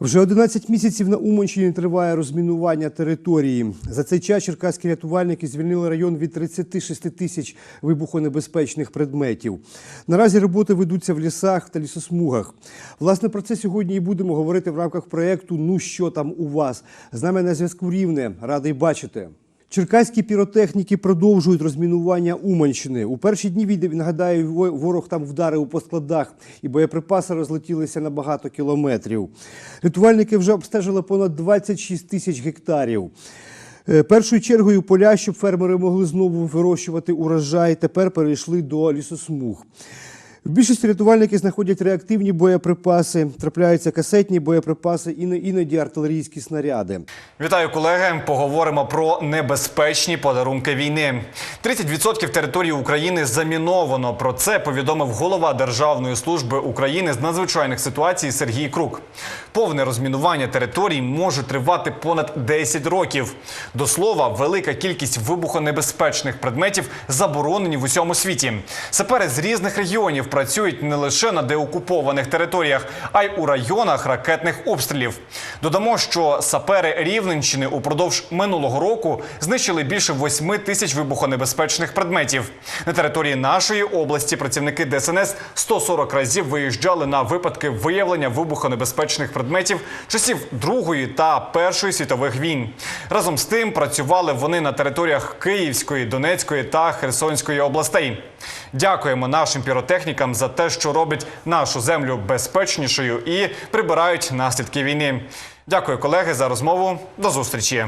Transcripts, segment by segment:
Вже 11 місяців на Уманщині триває розмінування території. За цей час черкаські рятувальники звільнили район від 36 тисяч вибухонебезпечних предметів. Наразі роботи ведуться в лісах та лісосмугах. Власне, про це сьогодні і будемо говорити в рамках проєкту Ну що там у вас? З нами на зв'язку Рівне. Радий бачити. Черкаські піротехніки продовжують розмінування Уманщини. У перші дні війни, нагадаю, ворог там вдарив по складах, і боєприпаси розлетілися на багато кілометрів. Рятувальники вже обстежили понад 26 тисяч гектарів. Е, Першою чергою поля, щоб фермери могли знову вирощувати урожай, тепер перейшли до лісосмуг. В більшості рятувальники знаходять реактивні боєприпаси, трапляються касетні боєприпаси і не- іноді артилерійські снаряди. Вітаю, колеги. Поговоримо про небезпечні подарунки війни. 30% території України заміновано. Про це повідомив голова Державної служби України з надзвичайних ситуацій Сергій Крук. Повне розмінування територій може тривати понад 10 років. До слова, велика кількість вибухонебезпечних предметів заборонені в усьому світі. Сапери з різних регіонів працюють не лише на деокупованих територіях, а й у районах ракетних обстрілів. Додамо, що сапери Рівненщини упродовж минулого року знищили більше 8 тисяч вибухонебезпечних предметів. На території нашої області працівники ДСНС 140 разів виїжджали на випадки виявлення вибухонебезпечних предметів часів Другої та Першої світових війн. Разом з тим працювали вони на територіях Київської, Донецької та Херсонської областей. Дякуємо нашим піротехнікам за те, що роблять нашу землю безпечнішою і прибирають наслідки війни. Дякую, колеги, за розмову. До зустрічі.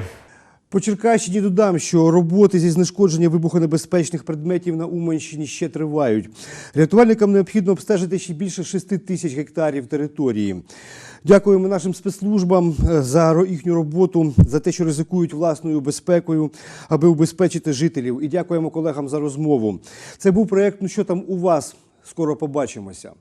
По Черкащині додам, що роботи зі знешкодження вибухонебезпечних предметів на Уманщині ще тривають. Рятувальникам необхідно обстежити ще більше 6 тисяч гектарів території. Дякуємо нашим спецслужбам е, за їхню роботу, за те, що ризикують власною безпекою, аби убезпечити жителів. І дякуємо колегам за розмову. Це був проєкт Ну що там у вас? Скоро побачимося.